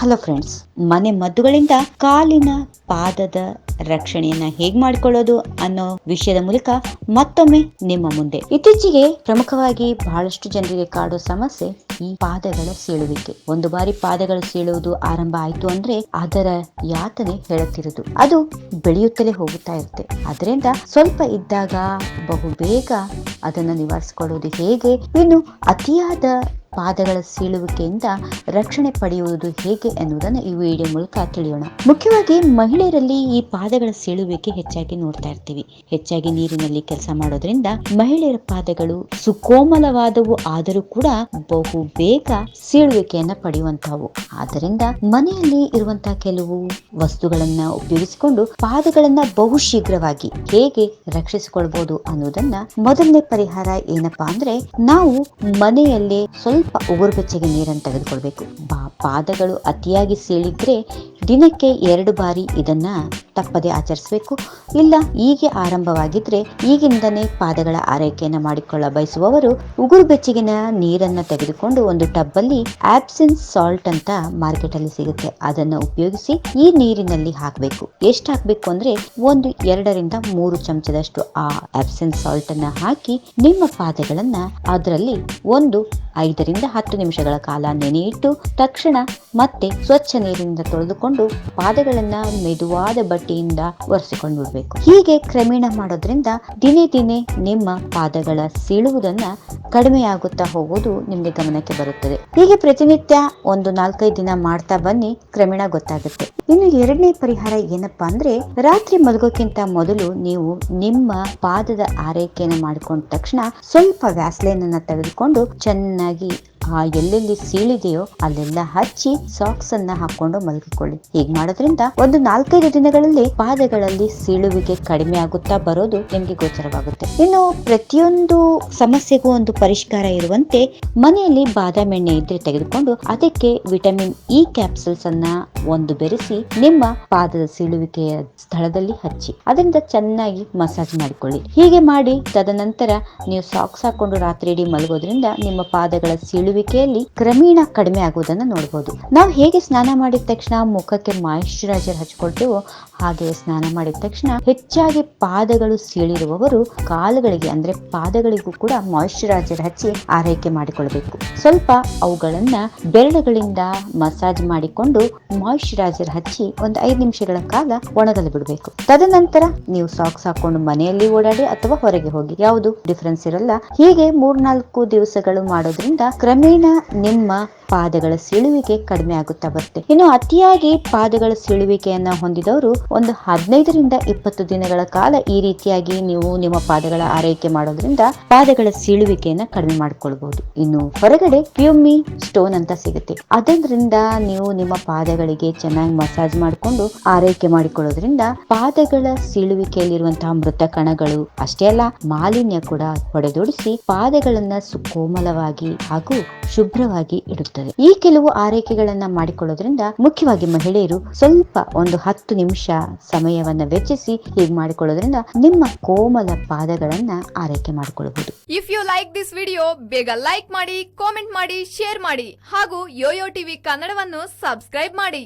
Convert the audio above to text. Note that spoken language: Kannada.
ಹಲೋ ಫ್ರೆಂಡ್ಸ್ ಮನೆ ಮದ್ದುಗಳಿಂದ ಕಾಲಿನ ಪಾದದ ರಕ್ಷಣೆಯನ್ನ ಹೇಗ್ ಮಾಡಿಕೊಳ್ಳೋದು ಅನ್ನೋ ವಿಷಯದ ಮೂಲಕ ಮತ್ತೊಮ್ಮೆ ನಿಮ್ಮ ಮುಂದೆ. ಇತ್ತೀಚೆಗೆ ಪ್ರಮುಖವಾಗಿ ಬಹಳಷ್ಟು ಜನರಿಗೆ ಕಾಡೋ ಸಮಸ್ಯೆ ಈ ಪಾದಗಳ ಸೀಳುವಿಕೆ. ಒಂದು ಬಾರಿ ಪಾದಗಳು ಸೀಳುವುದು ಆರಂಭ ಆಯ್ತು ಅಂದ್ರೆ ಅದರ ಯಾತನೆ ಹೇಳುತ್ತಿರುವುದು. ಅದು ಬೆಳೆಯುತ್ತಲೇ ಹೋಗುತ್ತಾ ಇರುತ್ತೆ. ಅದರಿಂದ ಸ್ವಲ್ಪ ಇದ್ದಾಗ ಬಹು ಬೇಗ ಅದನ್ನು ನಿವಾರಿಸಿಕೊಳ್ಳುವುದು ಹೇಗೆ? ಇನ್ನು ಅತಿಯಾದ ಪಾದಗಳ ಸೀಳುವಿಕೆಯಿಂದ ರಕ್ಷಣೆ ಪಡೆಯುವುದು ಹೇಗೆ ಎನ್ನುವುದನ್ನು ಈ ವಿಡಿಯೋ ಮೂಲಕ ತಿಳಿಯೋಣ. ಮುಖ್ಯವಾಗಿ ಮಹಿಳೆಯರಲ್ಲಿ ಈ ಪಾದಗಳ ಸೀಳುವಿಕೆ ಹೆಚ್ಚಾಗಿ ನೋಡ್ತಾ ಇರ್ತೀವಿ. ಹೆಚ್ಚಾಗಿ ನೀರಿನಲ್ಲಿ ಕೆಲಸ ಮಾಡೋದ್ರಿಂದ ಮಹಿಳೆಯರ ಪಾದಗಳು ಸುಕೋಮಲವಾದವು, ಆದರೂ ಕೂಡ ಬಹು ಬೇಗ ಸೀಳುವಿಕೆಯನ್ನ ಪಡೆಯುವಂತಹವು ಆದ್ದರಿಂದ ಮನೆಯಲ್ಲಿ ಇರುವಂತಹ ಕೆಲವು ವಸ್ತುಗಳನ್ನ ಉಪಯೋಗಿಸಿಕೊಂಡು ಪಾದಗಳನ್ನ ಬಹು ಶೀಘ್ರವಾಗಿ ಹೇಗೆ ರಕ್ಷಿಸಿಕೊಳ್ಬಹುದು ಅನ್ನೋದನ್ನ ಮೊದಲನೇ ಪರಿಹಾರ ಏನಪ್ಪಾ ಅಂದ್ರೆ ನಾವು ಮನೆಯಲ್ಲೇ ಸ್ವಲ್ಪ ಉಗುರು ಬೆಚ್ಚಗೆ ನೀರನ್ನು ತೆಗೆದುಕೊಳ್ಬೇಕು. ಬಾ, ಪಾದಗಳು ಅತಿಯಾಗಿ ಸೀಳಿದ್ರೆ ದಿನಕ್ಕೆ ಎರಡು ಬಾರಿ ಇದನ್ನ ತಪ್ಪದೆ ಆಚರಿಸಬೇಕು. ಇಲ್ಲ, ಹೀಗೆ ಆರಂಭವಾಗಿದ್ರೆ ಈಗಿಂದನೇ ಪಾದಗಳ ಆರೈಕೆಯನ್ನು ಮಾಡಿಕೊಳ್ಳ ಬಯಸುವವರು ಉಗುರು ಬೆಚ್ಚಗಿನ ನೀರನ್ನ ತೆಗೆದುಕೊಂಡು ಒಂದು ಟಬ್ ಅಲ್ಲಿ ಆಬ್ಸೆನ್ಸ್ ಸಾಲ್ಟ್ ಅಂತ ಮಾರ್ಕೆಟ್ ಅಲ್ಲಿ ಸಿಗುತ್ತೆ. ಅದನ್ನ ಉಪಯೋಗಿಸಿ ಈ ನೀರಿನಲ್ಲಿ ಹಾಕಬೇಕು. ಎಷ್ಟು ಹಾಕಬೇಕು ಅಂದ್ರೆ ಒಂದು, ಎರಡರಿಂದ ಮೂರು ಚಮಚದಷ್ಟು ಆ ಆಬ್ಸೆನ್ಸ್ ಸಾಲ್ಟ್ ಅನ್ನ ಹಾಕಿ ನಿಮ್ಮ ಪಾದಗಳನ್ನು ಅದರಲ್ಲಿ ಒಂದು ಐದರಿಂದ ಹತ್ತು ನಿಮಿಷಗಳ ಕಾಲ ನೆನೆಯಿಟ್ಟು ತಕ್ಷಣ ಮತ್ತೆ ಸ್ವಚ್ಛ ನೀರಿನಿಂದ ತೊಳೆದುಕೊಂಡು ಪಾದಗಳನ್ನ ಮೆದುವಾದ ಬಟ್ಟೆಯಿಂದ ಒರೆಸಿಕೊಂಡು ಬಿಡಬೇಕು ಹೀಗೆ ಕ್ರಮೇಣ ಮಾಡೋದ್ರಿಂದ ದಿನೇ ದಿನೇ ನಿಮ್ಮ ಪಾದಗಳ ಸೀಳುವುದನ್ನ ಕಡಿಮೆಯಾಗುತ್ತಾ ಹೋಗುವುದು ನಿಮ್ಗೆ ಗಮನಕ್ಕೆ ಬರುತ್ತದೆ. ಹೀಗೆ ಪ್ರತಿನಿತ್ಯ ಒಂದು ನಾಲ್ಕೈದು ದಿನ ಮಾಡ್ತಾ ಬನ್ನಿ, ಕ್ರಮೇಣ ಗೊತ್ತಾಗುತ್ತೆ. ಇನ್ನು ಎರಡನೇ ಪರಿಹಾರ ಏನಪ್ಪಾ ಅಂದ್ರೆ, ರಾತ್ರಿ ಮಲಗೋಕ್ಕಿಂತ ಮೊದಲು ನೀವು ನಿಮ್ಮ ಪಾದದ ಆರೈಕೆಯನ್ನು ಮಾಡಿಕೊಂಡ ತಕ್ಷಣ ಸ್ವಲ್ಪ ವ್ಯಾಸ್ಲೈನ್ ಅನ್ನ ತೆಗೆದುಕೊಂಡು ಚೆನ್ನಾಗಿ ಆ ಎಲ್ಲೆಲ್ಲಿ ಸೀಳಿದೆಯೋ ಅಲ್ಲೆಲ್ಲ ಹಚ್ಚಿ ಸಾಕ್ಸ್ ಅನ್ನ ಹಾಕೊಂಡು ಮಲಗಿಕೊಳ್ಳಿ. ಹೀಗೆ ಮಾಡೋದ್ರಿಂದ ಒಂದು ನಾಲ್ಕೈದು ದಿನಗಳಲ್ಲಿ ಪಾದಗಳಲ್ಲಿ ಸೀಳುವಿಕೆ ಕಡಿಮೆ ಆಗುತ್ತಾ ಬರೋದು ನಿಮ್ಗೆ ಗೋಚರವಾಗುತ್ತೆ. ಇನ್ನು ಪ್ರತಿಯೊಂದು ಸಮಸ್ಯೆಗೂ ಒಂದು ಪರಿಷ್ಕಾರ ಇರುವಂತೆ ಮನೆಯಲ್ಲಿ ಬಾದಾಮಿ ಎಣ್ಣೆ ಇದ್ರೆ ತೆಗೆದುಕೊಂಡು ಅದಕ್ಕೆ ವಿಟಮಿನ್ ಇ ಕ್ಯಾಪ್ಸುಲ್ಸ್ ಅನ್ನ ಒಂದು ಬೆರೆಸಿ ನಿಮ್ಮ ಪಾದದ ಸೀಳುವಿಕೆಯ ಸ್ಥಳದಲ್ಲಿ ಹಚ್ಚಿ, ಅದರಿಂದ ಚೆನ್ನಾಗಿ ಮಸಾಜ್ ಮಾಡಿಕೊಳ್ಳಿ. ಹೀಗೆ ಮಾಡಿ ತದನಂತರ ನೀವು ಸಾಕ್ಸ್ ಹಾಕೊಂಡು ರಾತ್ರಿ ಇಡೀ ಮಲಗೋದ್ರಿಂದ ನಿಮ್ಮ ಪಾದಗಳ ಸೀಳುವಿಕೆಯಲ್ಲಿ ಕ್ರಮೇಣ ಕಡಿಮೆ ಆಗುವುದನ್ನು ನೋಡಬಹುದು ನಾವು ಹೇಗೆ ಸ್ನಾನ ಮಾಡಿದ ತಕ್ಷಣ ಮುಖಕ್ಕೆ ಮಾಯಿಶ್ಚರೈಸರ್ ಹಚ್ಕೊಳ್ತೇವೋ ಹಾಗೆ ಸ್ನಾನ ಮಾಡಿದ ತಕ್ಷಣ ಹೆಚ್ಚಾಗಿ ಪಾದಗಳು ಸೀಳಿರುವವರು ಕಾಲುಗಳಿಗೆ, ಅಂದ್ರೆ ಪಾದಗಳಿಗೂ ಕೂಡ ಮಾಯಿಶ್ಚರೈಸರ್ ಹಚ್ಚಿ ಆರೈಕೆ ಮಾಡಿಕೊಳ್ಬೇಕು. ಸ್ವಲ್ಪ ಅವುಗಳನ್ನ ಬೆರಳುಗಳಿಂದ ಮಸಾಜ್ ಮಾಡಿಕೊಂಡು ಮಾಯಿಶ್ಚರೈಸರ್ ಹಚ್ಚಿ ಒಂದು ಐದು ನಿಮಿಷಗಳ ಕಾಲ ಒಣಗಲು ಬಿಡಬೇಕು. ತದನಂತರ ನೀವು ಸಾಕ್ಸ್ ಹಾಕೊಂಡು ಮನೆಯಲ್ಲಿ ಓಡಾಡಿ ಅಥವಾ ಹೊರಗೆ ಹೋಗಿ, ಯಾವುದು ಡಿಫರೆನ್ಸ್ ಇರಲ್ಲ. ಹೀಗೆ ಮೂರ್ನಾಲ್ಕು ದಿವಸಗಳು ಮಾಡೋದ್ರಿಂದ ಕ್ರಮೇಣ ನಿಮ್ಮ ಪಾದಗಳ ಸೀಳುವಿಕೆ ಕಡಿಮೆ ಆಗುತ್ತಾ ಬರುತ್ತೆ ಇನ್ನು ಅತಿಯಾಗಿ ಪಾದಗಳ ಸೀಳುವಿಕೆಯನ್ನ ಹೊಂದಿದವರು ಒಂದು ಹದಿನೈದರಿಂದ ಇಪ್ಪತ್ತು ದಿನಗಳ ಕಾಲ ಈ ರೀತಿಯಾಗಿ ನೀವು ನಿಮ್ಮ ಪಾದಗಳ ಆರೈಕೆ ಮಾಡೋದ್ರಿಂದ ಪಾದಗಳ ಸೀಳುವಿಕೆಯನ್ನ ಕಡಿಮೆ ಮಾಡ್ಕೊಳ್ಬಹುದು ಇನ್ನು ಹೊರಗಡೆ ಪ್ಯೂಮಿ ಸ್ಟೋನ್ ಅಂತ ಸಿಗುತ್ತೆ. ಅದರಿಂದ ನೀವು ನಿಮ್ಮ ಪಾದಗಳಿಗೆ ಚೆನ್ನಾಗಿ ಮಸಾಜ್ ಮಾಡಿಕೊಂಡು ಆರೈಕೆ ಮಾಡಿಕೊಳ್ಳೋದ್ರಿಂದ ಪಾದಗಳ ಸೀಳುವಿಕೆಯಲ್ಲಿರುವಂತಹ ಮೃತ ಕಣಗಳು ಅಷ್ಟೇ ಅಲ್ಲ, ಮಾಲಿನ್ಯ ಕೂಡ ಹೊಡೆದೊಡಿಸಿ ಪಾದಗಳನ್ನ ಸುಕೋಮಲವಾಗಿ ಹಾಗೂ ಶುಭ್ರವಾಗಿ ಇಡುತ್ತದೆ ಈ ಕೆಲವು ಆರೈಕೆಗಳನ್ನ ಮಾಡಿಕೊಳ್ಳೋದ್ರಿಂದ ಮುಖ್ಯವಾಗಿ ಮಹಿಳೆಯರು ಸ್ವಲ್ಪ ಒಂದು ಹತ್ತು ನಿಮಿಷ ಸಮಯವನ್ನ ವೆಚ್ಚಿಸಿ ಹೀಗೆ ಮಾಡಿಕೊಳ್ಳೋದ್ರಿಂದ ನಿಮ್ಮ ಕೋಮಲ ಪಾದಗಳನ್ನ ಆರೈಕೆ ಮಾಡಿಕೊಳ್ಳಬಹುದು. If you like this video ಬೇಗ ಲೈಕ್ ಮಾಡಿ ಕಾಮೆಂಟ್ ಮಾಡಿ ಶೇರ್ ಮಾಡಿ ಹಾಗೂ ಯೋಯೋ ಟಿವಿ ಕನ್ನಡವನ್ನು ಸಬ್ಸ್ಕ್ರೈಬ್ ಮಾಡಿ.